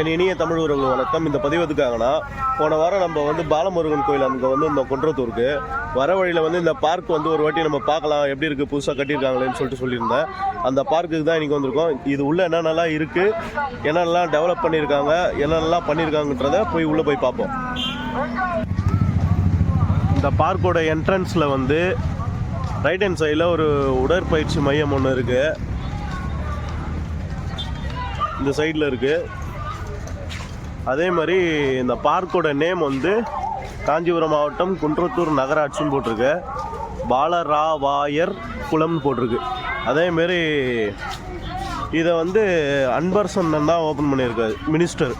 என் இனிய தமிழ் உறவுகள் வணக்கம். இந்த பதிவு எதுக்காகனா போன வாரம் நம்ம வந்து பாலமுருகன் கோயில் அங்கே வந்து இந்த குன்றத்தூருக்கு வர வழியில் வந்து இந்த பார்க் வந்து ஒரு வாட்டி நம்ம பார்க்கலாம் எப்படி இருக்குது புதுசாக கட்டியிருக்காங்களேன்னு சொல்லிட்டு சொல்லியிருந்தேன். அந்த பார்க்குக்கு தான் இன்றைக்கி வந்திருக்கோம். இது உள்ளே என்னென்னலாம் இருக்குது என்னென்னலாம் டெவலப் பண்ணியிருக்காங்க என்னென்னலாம் பண்ணியிருக்காங்கன்றத போய் உள்ளே போய் பார்ப்போம். இந்த பார்க்கோட என்ட்ரன்ஸில் வந்து ரைட் ஹேண்ட் சைடில் ஒரு உடற்பயிற்சி மையம் ஒன்று இருக்குது இந்த சைடில் இருக்குது அதே மாதிரி இந்த பார்க்கோட நேம் வந்து காஞ்சிபுரம் மாவட்டம் குன்றத்தூர் நகராட்சின்னு போட்டிருக்கு. பாலராவாயர் குளம்னு போட்டிருக்கு. அதேமாரி இதை வந்து அன்பரசன் தான் ஓப்பன் பண்ணியிருக்காரு மினிஸ்டர்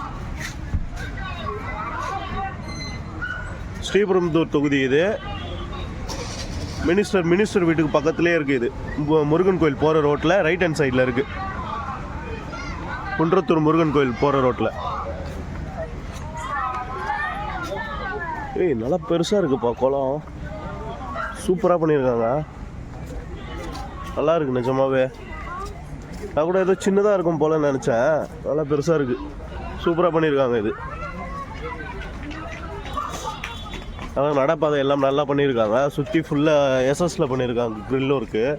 ஸ்ரீபெரும்புதூர் தொகுதி இது. மினிஸ்டர் மினிஸ்டர் வீட்டுக்கு பக்கத்துலேயே இருக்குது இது. முருகன் கோயில் போகிற ரோட்டில் ரைட் ஹேண்ட் சைடில் இருக்குது குன்றத்தூர் முருகன் கோயில் போகிற ரோட்டில் ஏய் நல்லா பெருசாக இருக்குப்பா குளம். சூப்பராக பண்ணியிருக்காங்க. நல்லா இருக்கு நிஜமாவே. நான் கூட ஏதோ சின்னதாக இருக்கும் போல நினச்சேன். நல்லா பெருசாக இருக்குது சூப்பராக பண்ணியிருக்காங்க இது. அதான் நடப்பாதை எல்லாம் நல்லா பண்ணியிருக்காங்க. சுற்றி ஃபுல்லாக எஸ்எஸில் பண்ணியிருக்காங்க க்ரில்லும் இருக்குது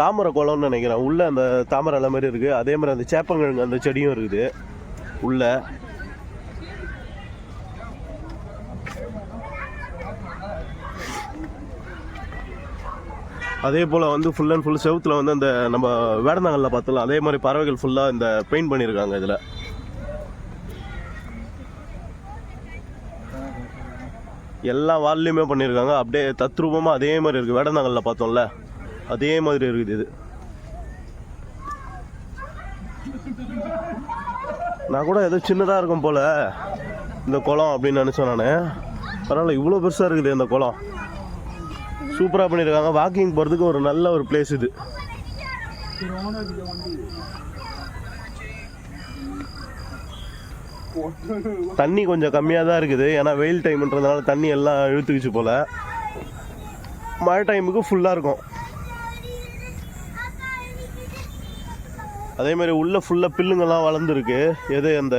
தாமரை குளம்னு நினைக்கிறேன். உள்ளே அந்த தாமரை இலை மாதிரி இருக்குது அதே மாதிரி அந்த சேப்பங்கிழங்கு அந்த செடியும் இருக்குது. உள்ளே. அதே போல் வந்து ஃபுல் அண்ட் ஃபுல் செவுத்தில் வந்து அந்த நம்ம வேடந்தாங்கல்ல பார்த்தலாம் அதே மாதிரி பறவைகள் ஃபுல்லாக இந்த பெயிண்ட் பண்ணியிருக்காங்க இதில். எல்லா வால்லையுமே பண்ணியிருக்காங்க. அப்படியே தத்ரூபமாக அதே மாதிரி இருக்குது வேடந்தாங்கல்ல பார்த்தோம்ல அதே மாதிரி இருக்குது இது. நான் கூட ஏதோ சின்னதாக இருக்கும் போல் இந்த குளம் அப்படின்னு நினச்சேன் நான். பரவாயில்ல இவ்வளோ பெருசாக இருக்குது இந்த குளம். சூப்பராக பண்ணியிருக்காங்க வாக்கிங் போகிறதுக்கு ஒரு நல்ல ஒரு பிளேஸ் இது. தண்ணி கொஞ்சம் கம்மியாக தான் இருக்குது. ஏன்னா வெயில் டைம்ன்றதுனால தண்ணி எல்லாம் இழுத்துக்குச்சு போல். மழை டைமுக்கு ஃபுல்லாக இருக்கும். அதே மாதிரி உள்ளே ஃபுல்லாக பில்லுங்கள்லாம் வளர்ந்துருக்கு. எது அந்த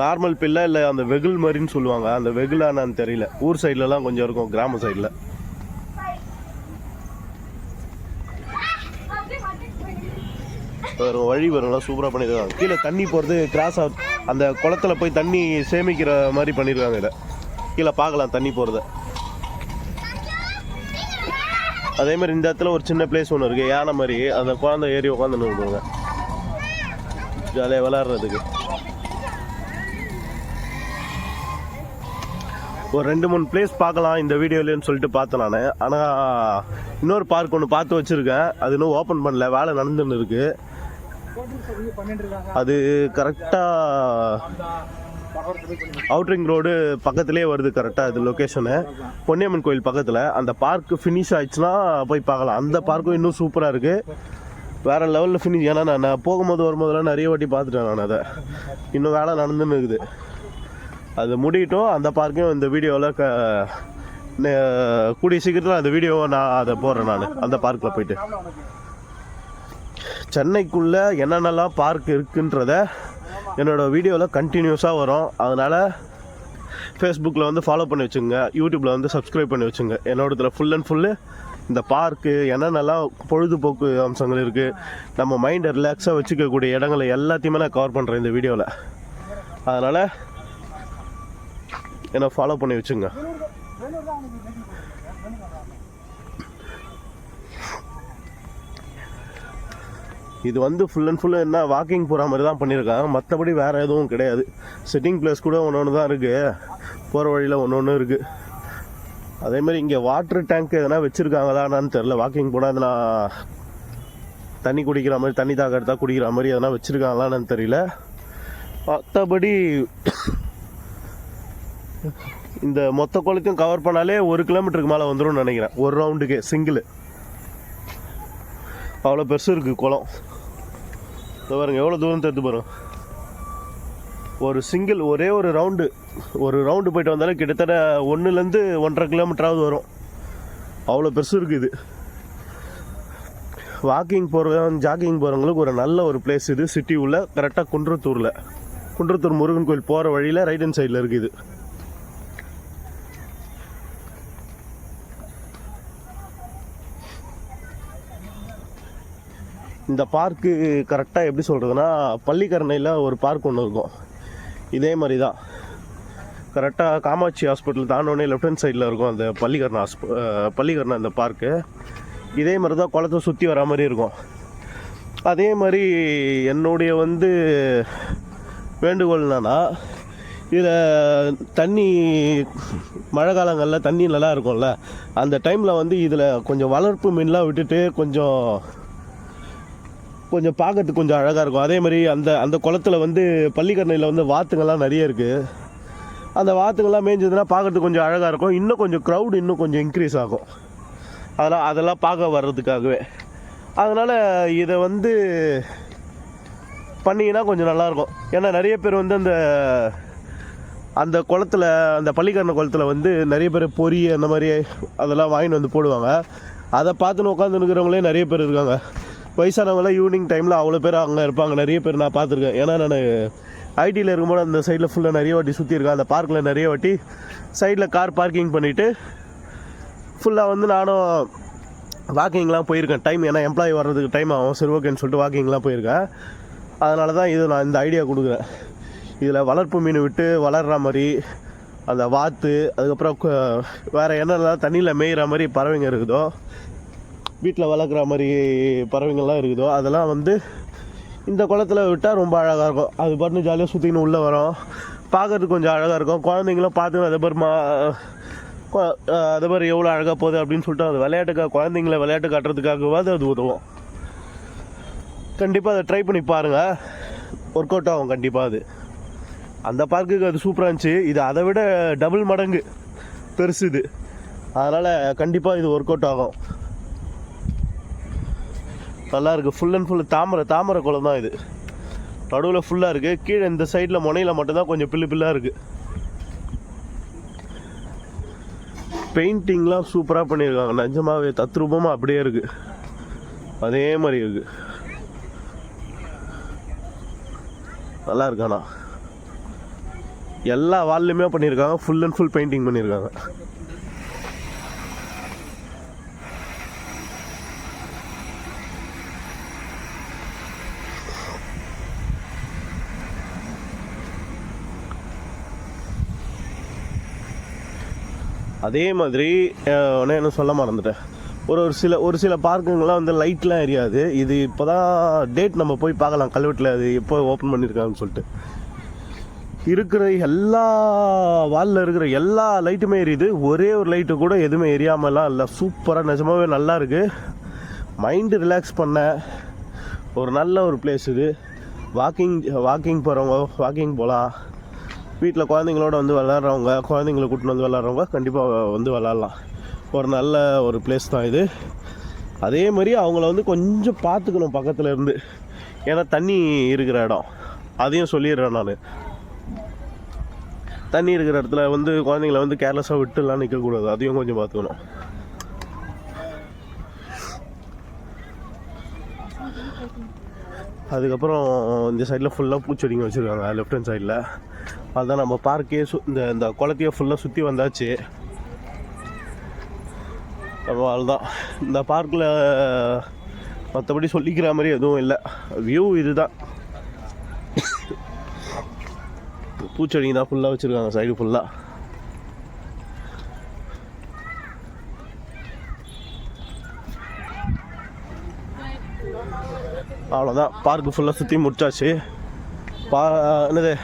நார்மல் பில்லை இல்லை அந்த வெகுல் மாதிரின்னு சொல்லுவாங்க. அந்த வெகுலானான்னு தெரியல. ஊர் சைட்லலாம் கொஞ்சம் இருக்கும் கிராம சைடில். ஒரு வழி வரும்லாம் சூப்பராக பண்ணியிருக்காங்க கீழே தண்ணி போகிறது கிராஸ் ஆகும் அந்த குளத்துல போய் தண்ணி சேமிக்கிற மாதிரி பண்ணியிருக்காங்க இதை. கீழே பார்க்கலாம் தண்ணி போகிறத அதே மாதிரி இந்த இடத்துல ஒரு சின்ன பிளேஸ் ஒன்று இருக்குது யானை மாதிரி. அந்த குழந்தை ஏறி உட்காந்துன்னு இருப்பாங்க ஜாலியாக விளாட்றதுக்கு ஒரு ரெண்டு மூணு பிளேஸ் பார்க்கலாம் இந்த வீடியோலன்னு சொல்லிட்டு பார்த்தேன் நான். ஆனால் இன்னொரு பார்க் ஒன்று பார்த்து வச்சுருக்கேன். அது இன்னும் ஓப்பன் பண்ணல. வேலை நடந்துன்னு இருக்கு. அது கரெக்டாக அவுட்ரிங் ரோடு பக்கத்துலேயே வருது கரெக்டாக இது லொக்கேஷனு பொன்னியம்மன் கோயில் பக்கத்தில். அந்த பார்க் ஃபினிஷ் ஆயிடுச்சுன்னா போய் பார்க்கலாம். அந்த பார்க்கும் இன்னும் சூப்பராக இருக்குது வேறு லெவலில் ஃபினிஷ் ஏன்னா நான் நான் போகும்போது வரும்போதெல்லாம் நிறைய வாட்டி பார்த்துட்டேன் நான் அதை. இன்னும் வேலை நடந்துன்னு இருக்குது. அது முடியட்டும். அந்த பார்க்கையும் இந்த வீடியோவில் க கூடிய சீக்கிரத்தில் அந்த வீடியோவை நான் அதை போடுறேன் நான். அந்த பார்க்கில் போயிட்டு. சென்னைக்குள்ளே என்னென்னலாம் பார்க் இருக்குன்றத என்னோட வீடியோவில் கண்டினியூஸாக வரும். அதனால் ஃபேஸ்புக்கில் வந்து ஃபாலோ பண்ணி வச்சுங்க. யூடியூப்பில் வந்து சப்ஸ்கிரைப் பண்ணி வச்சுங்க. என்னோடத்தில் ஃபுல் அண்ட் ஃபுல்லு இந்த பார்க்கு என்னென்னலாம் பொழுதுபோக்கு அம்சங்கள் இருக்குது நம்ம மைண்டை ரிலாக்ஸாக வச்சுக்கக்கூடிய இடங்களை எல்லாத்தையுமே நான் கவர் பண்ணுறேன் இந்த வீடியோவில் அதனால் என்னை ஃபாலோ பண்ணி வச்சுங்க. இது வந்து ஃபுல் அண்ட் ஃபுல் என்ன வாக்கிங் போகிற மாதிரி தான் பண்ணியிருக்காங்க. மற்றபடி வேறு எதுவும் கிடையாது. சிட்டிங் பிளேஸ் கூட ஒன்று ஒன்று தான் இருக்குது போகிற வழியில் ஒன்று ஒன்று இருக்குது அதே மாதிரி இங்கே வாட்டர் டேங்க் எதனா வச்சுருக்காங்களான்னு தெரில வாக்கிங் போனால் எதனா தண்ணி குடிக்கிற மாதிரி தண்ணி தாக குடிக்கிற மாதிரி எதனா வச்சுருக்காங்களான்னு தெரியல. மற்றபடி இந்த மொத்த குளத்தையும் கவர் பண்ணாலே ஒரு கிலோமீட்டருக்கு மேலே வந்துடும் நினைக்கிறேன். ஒரு ரவுண்டுக்கே சிங்கிள் அவ்வளோ பெருசு இருக்குது குளம் இதோ பாருங்க எவ்வளோ தூரம் தெரிந்து பாருங்க. ஒரு சிங்கிள் ஒரே ஒரு ரவுண்டு ஒரு ரவுண்டு போயிட்டு வந்தாலும் கிட்டத்தட்ட ஒன்றுலேருந்து ஒன்றரை கிலோமீட்டராவது வரும். அவ்வளோ பெருசு இருக்குது இது. வாக்கிங் போகிறவங்க ஜாக்கிங் போகிறவங்களுக்கு ஒரு நல்ல ஒரு பிளேஸ் இது. சிட்டி உள்ள கரெக்டாக குன்றத்தூரில். குன்றத்தூர் முருகன் கோயில் போகிற வழியில் ரைட் ஹேண்ட் சைடில் இருக்குது இந்த பார்க்கு கரெக்டாக எப்படி சொல்கிறதுனா பள்ளிக்கரணையில் ஒரு பார்க் ஒன்று இருக்கும். இதே மாதிரி தான் கரெக்டாக காமாட்சி ஹாஸ்பிட்டல் தாண்டோடனே லெஃப்ட் ஹேண்ட் சைடில் இருக்கும் அந்த பள்ளிக்கரணை ஹாஸ்ப பள்ளிக்கரணை அந்த பார்க்கு இதே மாதிரி தான் குளத்தை சுற்றி வர மாதிரி இருக்கும். அதே மாதிரி என்னுடைய வந்து வேண்டுகோள் என்னன்னா இதில் தண்ணி மழை காலங்களில் தண்ணி நல்லா இருக்கும்ல. அந்த டைமில் வந்து இதில் கொஞ்சம் வளர்ப்பு மீன்லாம் விட்டுட்டு கொஞ்சம் கொஞ்சம் பார்க்கறதுக்கு கொஞ்சம் அழகாக இருக்கும். அதே மாதிரி அந்த அந்த குளத்துல வந்து பள்ளிக்கரணையில் வந்து வாத்துங்கள்லாம் நிறைய இருக்குது அந்த வாத்துங்கள்லாம் மேய்ஞ்சதுன்னா பார்க்கறதுக்கு கொஞ்சம் அழகாக இருக்கும். இன்னும் கொஞ்சம் க்ரௌட் இன்னும் கொஞ்சம் இன்க்ரீஸ் ஆகும். அதெல்லாம் அதெல்லாம் பார்க்க வர்றதுக்காகவே. அதனால் இதை வந்து பண்ணிங்கன்னா கொஞ்சம் நல்லாயிருக்கும் ஏன்னா நிறைய பேர் வந்து அந்த அந்த குளத்துல அந்த பள்ளிக்கரணை குளத்துல வந்து நிறைய பேர் பொரி அந்த மாதிரி அதெல்லாம் வாங்கிட்டு வந்து போடுவாங்க. அதை பார்த்துன்னு உட்காந்துருக்கிறவங்களே நிறைய பேர் இருக்காங்க. வயசானவங்களாம் ஈவினிங் டைமில் அவ்வளோ பேர் அங்கே இருப்பாங்க. நிறைய பேர் நான் பார்த்துருக்கேன். ஏன்னா நான் ஐடியில் இருக்கும்போது அந்த சைடில் ஃபுல்லாக நிறைய வாட்டி சுற்றியிருக்கேன் அந்த பார்க்கில் நிறைய வாட்டி சைடில் கார் பார்க்கிங் பண்ணிவிட்டு ஃபுல்லாக வந்து நானும் வாக்கிங்லாம் போயிருக்கேன். டைம் ஏன்னா எம்ப்ளாயி வர்றதுக்கு டைம் ஆகும். சரி ஓகேன்னு சொல்லிட்டு வாக்கிங்லாம் போயிருக்கேன். அதனால தான் இது நான் இந்த ஐடியா கொடுக்குறேன். இதில் வளர்ப்பு மீன் விட்டு வளர்கிற மாதிரி அந்த வாத்து அதுக்கப்புறம் வேறு என்னெல்லாம் தண்ணியில் மேய்கிற மாதிரி பறவைங்க இருக்குதோ வீட்டில் வளர்க்குற மாதிரி பறவைங்கள்லாம் இருக்குதோ அதெல்லாம் வந்து இந்த குளத்துல விட்டால் ரொம்ப அழகாக இருக்கும். அது பாட்டு ஜாலியாக சுற்றின்னு உள்ளே வரும். பார்க்கறதுக்கு கொஞ்சம் அழகாக இருக்கும். குழந்தைங்களும் பார்த்து அதே மாதிரி மா கொ- அதே மாதிரி எவ்வளோ அழகாக போகுது அப்படின்னு சொல்லிட்டு அது விளையாட்டுக்காக குழந்தைங்கள விளையாட்டு காட்டுறதுக்காகவாது அது உதவும். கண்டிப்பாக அதை ட்ரை பண்ணி பாருங்கள் ஒர்க் அவுட் ஆகும் கண்டிப்பாக அது. அந்த பார்க்குக்கு அது சூப்பராக இருந்துச்சு. இது அதை விட டபுள் மடங்கு பெருசு இது. அதனால் கண்டிப்பாக இது ஒர்க் அவுட் ஆகும். நல்லா இருக்குது ஃபுல் அண்ட் ஃபுல் தாமரை தாமரை குளம் தான் இது. நடுவில் ஃபுல்லாக இருக்குது கீழே இந்த சைடில் முனையில் மட்டும்தான் கொஞ்சம் பில்லு பில்லாக இருக்குது பெயிண்டிங்லாம் சூப்பராக பண்ணியிருக்காங்க நிஜமாவே தத்ரூபமாக அப்படியே இருக்குது அதே மாதிரி இருக்குது நல்லா இருக்காண்ணா எல்லா வால்லையுமே பண்ணியிருக்காங்க ஃபுல் அண்ட் ஃபுல் பெயிண்டிங் பண்ணியிருக்காங்க அதே மாதிரி அஹ், நான் என்ன சொல்ல மறந்துட்டேன். ஒரு ஒரு சில ஒரு சில பார்க்குங்கெலாம் வந்து லைட்லாம் எரியாது. இது இப்போ தான் டேட் நம்ம போய் பார்க்கலாம். கல்வெட்டில் அது எப்போ ஓப்பன் பண்ணியிருக்காங்கன்னு சொல்லிட்டு. இருக்கிற எல்லா வாலில் இருக்கிற எல்லா லைட்டுமே எரியுது. ஒரே ஒரு லைட்டு கூட எதுவுமே எரியாமலாம் இல்லை. சூப்பராக நிஜமாகவே நல்லா இருக்குது மைண்டு ரிலாக்ஸ் பண்ண ஒரு நல்ல ஒரு பிளேஸ் இது. வாக்கிங் வாக்கிங் போகிறவங்க வாக்கிங் போகலாம் வீட்டில் குழந்தைங்களோட வந்து விளாட்றவங்க குழந்தைங்கள கூட்டின்னு வந்து விளாட்றவங்க கண்டிப்பாக வந்து விளாட்லாம் ஒரு நல்ல ஒரு பிளேஸ் தான் இது. அதே மாதிரி அவங்கள வந்து கொஞ்சம் பார்த்துக்கணும் பக்கத்தில் இருந்து. ஏன்னா தண்ணி இருக்கிற இடம். அதையும் சொல்லிடுறேன் நான். தண்ணி இருக்கிற இடத்துல வந்து குழந்தைங்கள வந்து கேர்லெஸ்ஸாக விட்டுலாம் நிற்கக்கூடாது அதையும் கொஞ்சம் பார்த்துக்கணும் அதுக்கப்புறம் இந்த சைடில் ஃபுல்லாக பூச்செடிங்க வச்சுருக்காங்க லெஃப்ட் ஹேண்ட் சைடில் அதுதான் நம்ம பார்க்கே சு இந்த இந்த குளத்தையே ஃபுல்லாக சுற்றி வந்தாச்சு. நம்ம அவ்வளோதான் இந்த பார்க்கில் மற்றபடி சொல்லிக்கிற மாதிரி எதுவும் இல்லை. வியூ இதுதான். பூச்செடிங்க தான் ஃபுல்லாக வச்சுருக்காங்க சைடு ஃபுல்லாக அவ்வளோதான் பார்க்கு ஃபுல்லாக சுற்றி முடிச்சாச்சு. பா என்னது?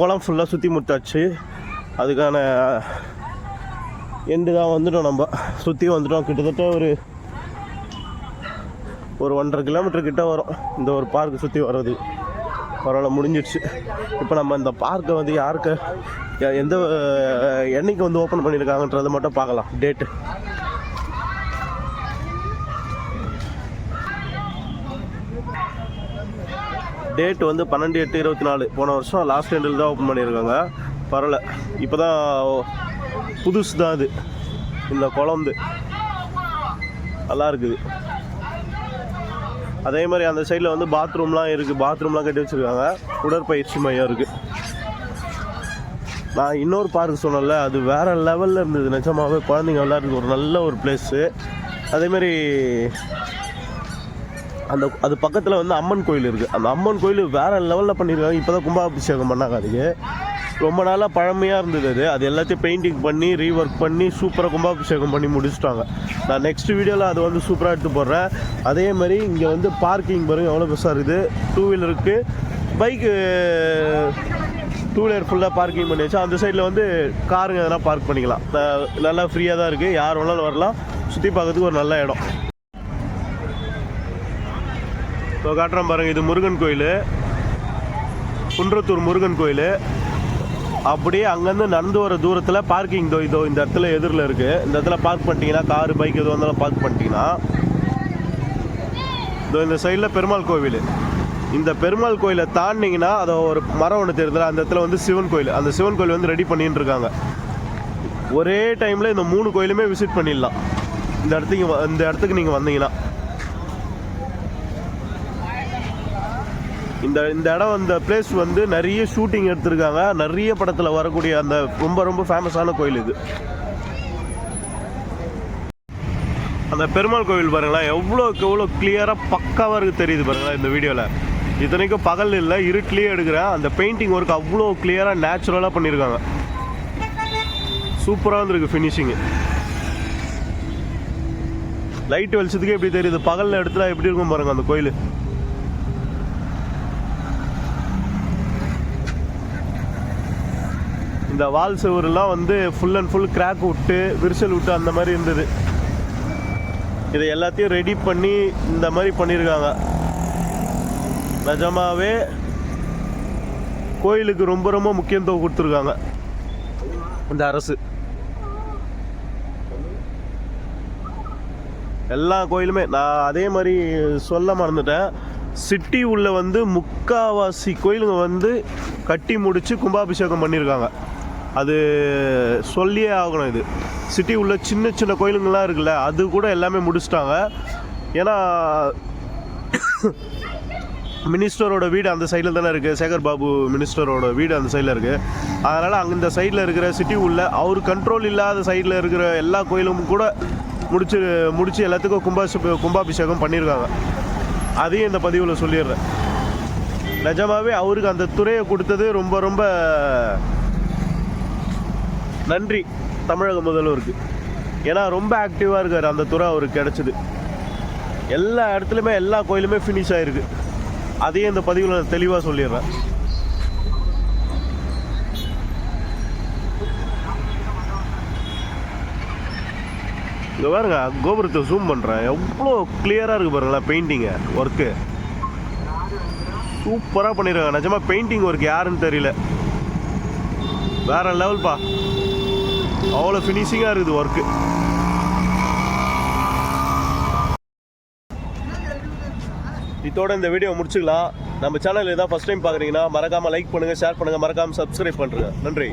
குளம் ஃபுல்லாக சுற்றி முட்டாச்சு அதுக்கான எண்டு தான் வந்துட்டோம் நம்ம. சுற்றி வந்துட்டோம். கிட்டத்தட்ட ஒரு ஒரு ஒன்றரை கிலோமீட்டர் கிட்ட வரும். இந்த ஒரு பார்க்கு சுற்றி வர்றது. பரவாயில்ல முடிஞ்சிடுச்சு இப்போ நம்ம இந்த பார்க்கை வந்து யாருக்கு எந்த அஹ், என்னைக்கு வந்து ஓப்பன் பண்ணியிருக்காங்கன்றதை மட்டும் பார்க்கலாம். டேட்டு டேட் வந்து பன்னெண்டு எட்டு இருபத்தி நாலு. போன வருஷம் லாஸ்ட் எண்டில் தான் ஓப்பன் பண்ணியிருக்காங்க. பரவாயில்ல. இப்போ தான் புதுசு தான் அது. இந்த குழம்பு. நல்லா இருக்குது. அதே மாதிரி அந்த சைடில் வந்து பாத்ரூம்லாம் இருக்குது பாத்ரூம்லாம் கட்டி வச்சுருக்காங்க. உடற்பயிற்சி மையம் இருக்குது நான் இன்னொரு பார்க் சொன்னேன்ல அது வேறு லெவலில் இருந்தது. நிஜமாகவே குழந்தைங்க விளையாடுறதுக்கு ஒரு நல்ல ஒரு பிளேஸு அதேமாதிரி அந்த அது பக்கத்தில் வந்து அம்மன் கோயில் இருக்குது அந்த அம்மன் கோயில் வேறு லெவலில் பண்ணியிருக்காங்க இப்போ தான் கும்பாபிஷேகம் பண்ணாங்க அதுக்கு. ரொம்ப நாளாக பழமையாக இருந்தது அது. அது எல்லாத்தையும் பெயிண்டிங் பண்ணி ரீஒர்க் பண்ணி சூப்பராக கும்பாபிஷேகம் பண்ணி முடிச்சுட்டாங்க. நான் நெக்ஸ்ட் வீடியோவில் அது வந்து சூப்பராக எடுத்து போடுறேன். அதே மாதிரி இங்கே வந்து பார்க்கிங் பாருங்க எவ்வளோ பெருசாக இருக்குது. டூ வீலருக்கு பைக்கு டூ வீலர் ஃபுல்லாக பார்க்கிங் பண்ணி வச்சு அந்த சைடில் வந்து காருங்க எதனா பார்க் பண்ணிக்கலாம். நல்லா ஃப்ரீயாக தான் இருக்குது யார் வேணாலும் வரலாம். சுற்றி பார்க்கறதுக்கு ஒரு நல்ல இடம். இப்போ காட்டுறேன் பாருங்க இது முருகன் கோயில். குன்றத்தூர் முருகன் கோயில். அப்படியே அங்கேருந்து நடந்து வர தூரத்தில் பார்க்கிங் இதோ இதோ இந்த இடத்துல எதிரில் இருக்குது இந்த இடத்துல பார்க் பண்ணிட்டீங்கன்னா காரு பைக் எதுவும் வந்தாலும் பார்க் பண்ணிட்டீங்கன்னா இதோ இந்த சைடில் பெருமாள் கோவில். இந்த பெருமாள் கோயிலை தாண்டிங்கன்னா அதை ஒரு மரம் ஒன்று தெரியுதுல அந்த இடத்துல வந்து சிவன் கோயில். அந்த சிவன் கோயில் வந்து ரெடி பண்ணிட்டு இருக்காங்க ஒரே டைமில் இந்த மூணு கோயிலுமே விசிட் பண்ணிடலாம். இந்த இடத்துக்கு வ- இந்த இடத்துக்கு நீங்கள் வந்தீங்கன்னா. இந்த இந்த இடம் அந்த பிளேஸ் வந்து நிறைய ஷூட்டிங் எடுத்திருக்காங்க. நிறைய படத்தில் வரக்கூடிய அந்த ரொம்ப ரொம்ப ஃபேமஸான கோயில் இது. அந்த பெருமாள் கோவில் பாருங்களேன் எவ்வளோக்கு எவ்வளோ கிளியராக பக்காவாக இருக்குது தெரியுது பாருங்களேன் இந்த வீடியோவில் இத்தனைக்கும் பகல் இல்லை இருட்டிலேயே எடுக்கிறேன். அந்த பெயிண்டிங் ஒர்க் அவ்வளோ கிளியராக நேச்சுரலாக பண்ணியிருக்காங்க சூப்பராக இருந்திருக்கு ஃபினிஷிங்கு லைட் வெளிச்சத்துக்கே எப்படி தெரியுது? பகலில் எடுத்துனா எப்படி இருக்கும் பாருங்க அந்த கோயில். இந்த வால் சுவரெல்லாம் வந்து ஃபுல் அண்ட் ஃபுல் கிராக் விட்டு விரிசல் விட்டு அந்த மாதிரி இருந்தது. இதை எல்லாத்தையும் ரெடி பண்ணி இந்த மாதிரி பண்ணியிருக்காங்க. நிஜமாவே கோயிலுக்கு ரொம்ப ரொம்ப முக்கியத்துவம் கொடுத்துருக்காங்க. இந்த அரசு. எல்லா கோயிலுமே நான் அதே மாதிரி சொல்ல மறந்துட்டேன். சிட்டி உள்ள வந்து முக்காவாசி கோயிலுங்க வந்து கட்டி முடித்து கும்பாபிஷேகம் பண்ணியிருக்காங்க. அது சொல்லியே ஆகணும் இது. சிட்டி உள்ள சின்ன சின்ன கோயிலுங்கள்லாம் இருக்குல்ல அது கூட எல்லாமே முடிச்சிட்டாங்க. ஏன்னா மினிஸ்டரோட வீடு அந்த சைடில் தானே இருக்குது சேகர் பாபு மினிஸ்டரோட வீடு அந்த சைடில் இருக்குது அதனால் அங்கே இந்த சைடில் இருக்கிற சிட்டி உள்ள அவர் கண்ட்ரோல் இல்லாத சைடில் இருக்கிற எல்லா கோயிலும் கூட முடிச்சு முடித்து எல்லாத்துக்கும் கும்பாபிஷே கும்பாபிஷேகம் பண்ணியிருக்காங்க அதையும் இந்த பதிவில் சொல்லிடுறேன். நிஜமாகவே அவருக்கு அந்த துறையை கொடுத்தது ரொம்ப ரொம்ப நன்றி தமிழக முதல்வருக்கு. ஏன்னா ரொம்ப ஆக்டிவாக இருக்கார். அந்த துறை அவருக்கு கிடச்சிது. எல்லா இடத்துலையுமே எல்லா கோயிலுமே ஃபினிஷ் ஆகிருக்கு அதையும் இந்த பதிவில் நான் தெளிவாக சொல்லிடுறேன். இங்கே பாருங்க கோபுரத்தை ஜூம் பண்ணுறேன் எவ்வளோ கிளியராக இருக்குது பாருங்களேன் பெயிண்டிங்கு ஒர்க்கு சூப்பராக பண்ணிடுறாங்க நிஜமாக பெயிண்டிங் ஒர்க் யாருன்னு தெரியல. வேறு லெவல்ப்பா அவ்வளோ ஃபினிஷிங்காக இருக்குது ஒர்க்கு இதோட இந்த வீடியோ முடிச்சுக்கலாம். நம்ம சேனல் இதான் ஃபஸ்ட் டைம் பார்க்குறீங்கன்னா மறக்காமல் லைக் பண்ணுங்கள் ஷேர் பண்ணுங்கள் மறக்காமல் சப்ஸ்கிரைப் பண்ணுறேன் நன்றி.